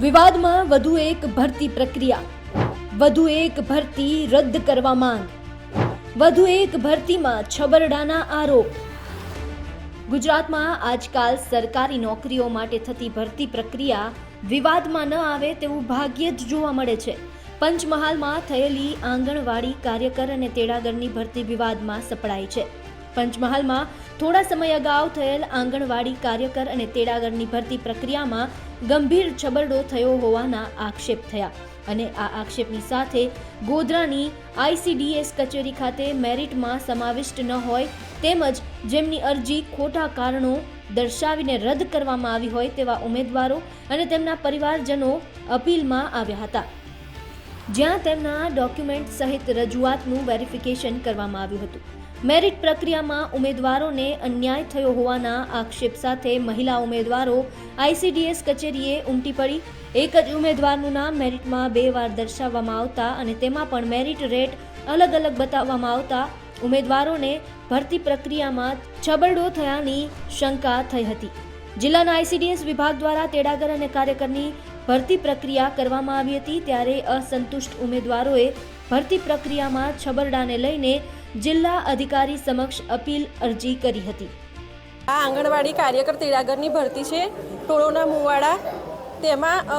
વિવાદમાં વધુ એક ભરતી પ્રક્રિયા. વધુ એક ભરતી રદ કરવા માંગ. વધુ એક ભરતીમાં છબરડાના આરોપ. ગુજરાતમાં આજકાલ સરકારી નોકરીઓ માટે થતી ભરતી પ્રક્રિયા વિવાદમાં ન આવે તેવું ભાગ્યે જ જોવા મળે છે. પંચમહાલમાં થયેલી આંગણવાડી કાર્યકર અને તેડાગરની ભરતી વિવાદમાં સપડાઈ છે. પંચમહાલમાં થોડા સમય અગાઉ થયેલ આંગણવાડી કાર્યકર અને તેડાગરની ભરતી પ્રક્રિયામાં ગંભીર છબરડો થયો હોવાના આક્ષેપ થયા અને આ આક્ષેપની સાથે ગોધરાની આઈસીડીએસ કચેરી ખાતે મેરિટમાં સમાવિષ્ટ ન હોય તેમજ જેમની અરજી ખોટા કારણો દર્શાવીને રદ કરવામાં આવી હોય તેવા ઉમેદવારો અને તેમના પરિવારજનો અપીલમાં આવ્યા હતા. જ્યાં તેમના ડોક્યુમેન્ટ સહિત રજૂઆતનું વેરિફિકેશન કરવામાં આવ્યું હતું. મેરિટ પ્રક્રિયામાં ઉમેદવારોને અન્યાય થયો હોવાના આક્ષેપ સાથે મહિલા ઉમેદવારો આઈસીડીએસ કચેરીએ ઉમટી પડી. એક જ ઉમેદવારનું નામ મેરિટમાં બે વાર દર્શાવવામાં આવતા અને તેમાં પણ મેરિટ રેટ અલગ અલગ બતાવવામાં આવતા ઉમેદવારોને ભરતી પ્રક્રિયામાં છબરડો થયાની શંકા થઈ હતી. જિલ્લાના આઈસીડીએસ વિભાગ દ્વારા તેડાગર અને કાર્યકરની ભરતી પ્રક્રિયા કરવામાં આવી હતી ત્યારે અસંતુષ્ટ ઉમેદવારોએ ભરતી પ્રક્રિયામાં છબરડાને લઈને જિલ્લા અધિકારી સમક્ષ અપીલ અરજી કરી હતી. આ આંગણવાડી કાર્યકર તેડાગરની ભરતી છે, ટોળોના મુવાડા. તેમાં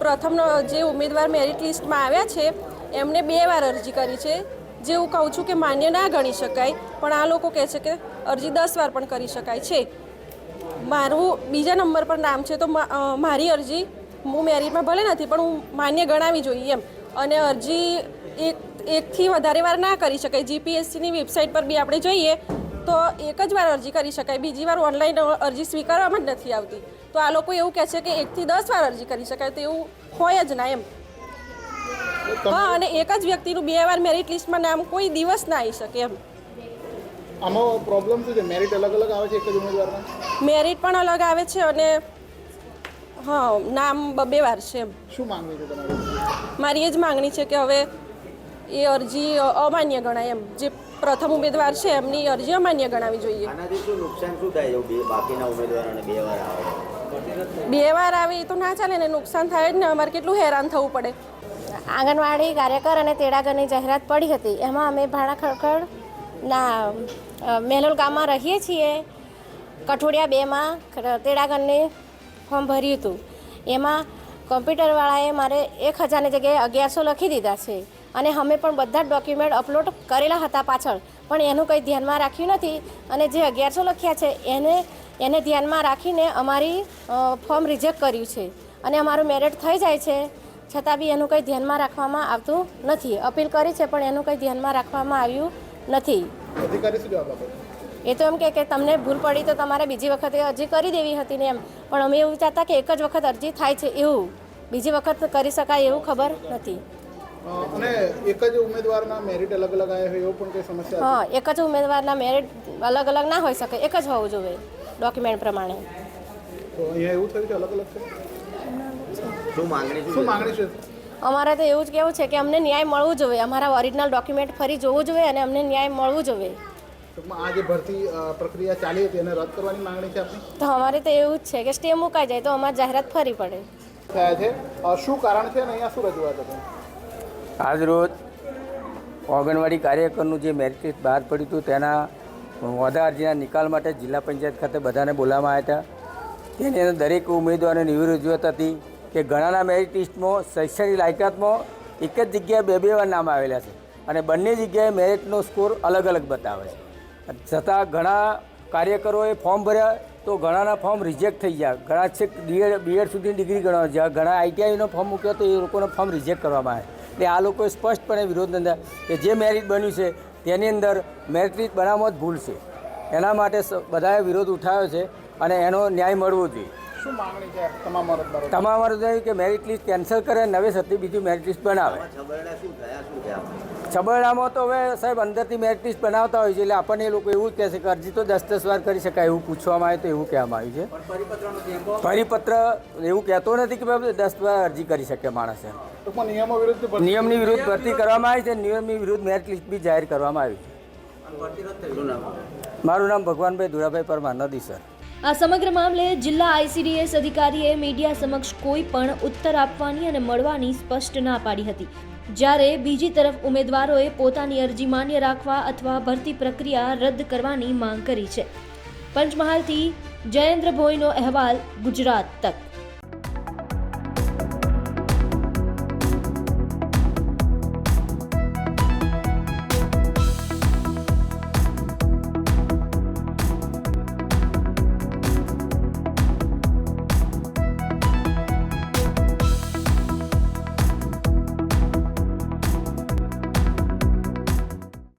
પ્રથમ જે ઉમેદવાર મેરિટ લિસ્ટમાં આવ્યા છે, એમને બે વાર અરજી કરી છે. જે હું કહું છું કે માન્ય ના ગણી શકાય, પણ આ લોકો કહે છે કે અરજી દસ વાર પણ કરી શકાય છે. મારું બીજા નંબર પર નામ છે તો મારી અરજી હું મેરિટમાં ભલે નથી પણ હું માન્ય ગણાવી જોઈએ એમ. અને અરજી એક એકથી વધારે વાર ના કરી શકાય. જીપીએસસીની વેબસાઇટ પર બી આપણે જોઈએ તો એક જ વાર અરજી કરી શકાય. બીજી વાર ઓનલાઈન અરજી સ્વીકારવામાં જ નથી આવતી. તો આ લોકો એવું કહે છે કે એકથી દસ વાર અરજી કરી શકાય તો એવું હોય જ ના એમ. હા અને એક જ વ્યક્તિનું બે વાર મેરિટ લિસ્ટમાં નામ કોઈ દિવસ ના આવી શકે એમ. આમાં પ્રોબ્લેમ શું છે? મેરિટ અલગ અલગ આવે છે એક જ ઉમેદવારમાં? મેરિટ પણ અલગ આવે છે અને હા નામ બે વાર છે એમ. શું માંગણી છે તમારી મારી એ જ માંગણી છે કે હવે એ અરજી અમાન્ય ગણાય એમ. જે પ્રથમ ઉમેદવાર છે એમની અરજી અમાન્ય ગણાવી જોઈએ. આનાથી શું નુકસાન શું થાય બે બાકીના ઉમેદવારોને બે વાર આવે? બે વાર આવે એ તો ના ચાલે ને નુકસાન થાય જ ને અમારે કેટલું હેરાન થવું પડે. આંગણવાડી કાર્યકર અને તેડાગરની જાહેરાત પડી હતી. એમાં અમે ભાડા ખડખડ ના મેલોલ ગામમાં રહીએ છીએ. કઠોડિયા બેમાં તેડાગરની ફોર્મ ભર્યું હતું. એમાં કોમ્પ્યુટરવાળાએ મારે એક હજારની જગ્યાએ અગિયારસો લખી દીધા છે અને અમે પણ બધા જ ડોક્યુમેન્ટ અપલોડ કરેલા હતા પાછળ. પણ એનું કંઈ ધ્યાનમાં રાખ્યું નથી અને જે અગિયારસો લખ્યા છે, એને એને ધ્યાનમાં રાખીને અમારી ફોર્મ રિજેક્ટ કર્યું છે. અને અમારું મેરિટ થઈ જાય છે, છતાં બી એનું કંઈ ધ્યાનમાં રાખવામાં આવતું નથી. અપીલ કરી છે, પણ એનું કંઈ ધ્યાનમાં રાખવામાં આવ્યું નથી. અધિકારી શું જવાબ આપે? એ તો એમ કહે કે તમને ભૂલ પડી તો તમારે બીજી વખતે અરજી કરી દેવી હતી ને એમ. પણ અમે એવું વિચારતા કે એક જ વખત અરજી થાય છે એવું. બીજી વખત કરી શકાય એવું ખબર નથી. અને એક જ ઉમેદવારના મેરિટ અલગ અલગ આવ્યા હોય એવો પણ કોઈ સમસ્યા હા એક જ ઉમેદવારના મેરિટ અલગ અલગ ના હોઈ શકે એક જ હોવું જોઈએ ડોક્યુમેન્ટ પ્રમાણે. તો અહીંયા એવું થયું છે અલગ અલગ છે? શું માંગણી શું શું માંગણી છે? અમારે તો એવું જ કહેવું છે કે અમને ન્યાય મળવું જોઈએ. અમારા ઓરિજિનલ ડોક્યુમેન્ટ ફરી જોવું જોઈએ અને અમને ન્યાય મળવું જોઈએ. ટૂંકમાં આ જે ભરતી પ્રક્રિયા ચાલી હતી એને રદ કરવાની માંગણી છે આપની? તો અમારે તો એવું જ છે કે સ્ટે મુકાઈ જાય તો અમારી જાહેરાત ફરી પડે. થયા છે. શું કારણ છે અને અહીંયા શું રજૂઆત હતી? આજરોજ આંગણવાડી કાર્યકરનું જે મેરિટ લિસ્ટ બહાર પડ્યું હતું તેના વધા અરજીના નિકાલ માટે જિલ્લા પંચાયત ખાતે બધાને બોલાવવામાં આવ્યા હતા. તેની અંદર દરેક ઉમેદવારોની એવી રજૂઆત હતી કે ઘણાના મેરિટ લિસ્ટમાં શૈક્ષણિક લાયકાતમાં એક જ જગ્યાએ બે બે વાર નામ આવેલા છે અને બંને જગ્યાએ મેરિટનો સ્કોર અલગ અલગ બતાવે છે. છતાં ઘણા કાર્યકરોએ ફોર્મ ભર્યા તો ઘણાના ફોર્મ રિજેક્ટ થઈ ગયા. ઘણા છેક બીએડ બીએડ સુધીની ડિગ્રી ગણવા જ્યાં ઘણા આઈટીઆઈનો ફોર્મ મૂક્યો તો એ લોકોનો ફોર્મ રિજેક્ટ કરવામાં આવે એટલે આ લોકોએ સ્પષ્ટપણે વિરોધ નોંધ્યા કે જે મેરિટ બન્યું છે તેની અંદર મેરિટ બનાવવામાં જ ભૂલ છે. એના માટે બધાએ વિરોધ ઉઠાવ્યો છે અને એનો ન્યાય મળવો જોઈએ. શું માંગણી છે તમામ અરજદારો તમામ અરજદારો કે મેરિટ લિસ્ટ કેન્સલ કરે નવે સતી બીજું મેરિટ લિસ્ટ બનાવે. છબરડા શું થયા શું છે આમાં? છબરડામાં તો હવે સાહેબ અંદરથી મેરિટ લિસ્ટ બનાવતા હોય છે એટલે આપણને એ લોકો એવું જ કહે છે કે અરજી તો દસ દસ વાર કરી શકાય એવું પૂછવામાં આવે તો એવું કહેવામાં આવ્યું છે. પરિપત્ર એવું કહેતો નથી કે ભાઈ દસ વાર અરજી કરી શકે માણસે. નિયમની વિરુદ્ધ ભરતી કરવામાં આવી છે નિયમની વિરુદ્ધ મેરિટ લિસ્ટ બી જાહેર કરવામાં આવી છે. મારું નામ ભગવાનભાઈ ધુરાભાઈ પરમાર નદી સર. આ સમગ્ર મામલે જિલ્લા આઈસીડીએસ અધિકારીએ મીડિયા સમક્ષ કોઈ પણ ઉત્તર આપવાની અને મળવાની સ્પષ્ટ ના પાડી હતી. જ્યારે બીજી તરફ ઉમેદવારોએ પોતાની અરજી માન્ય રાખવા અથવા ભરતી પ્રક્રિયા રદ કરવાની માંગ કરી છે. પંચમહાલથી જયેન્દ્ર ભોઈનો અહેવાલ ગુજરાત તક.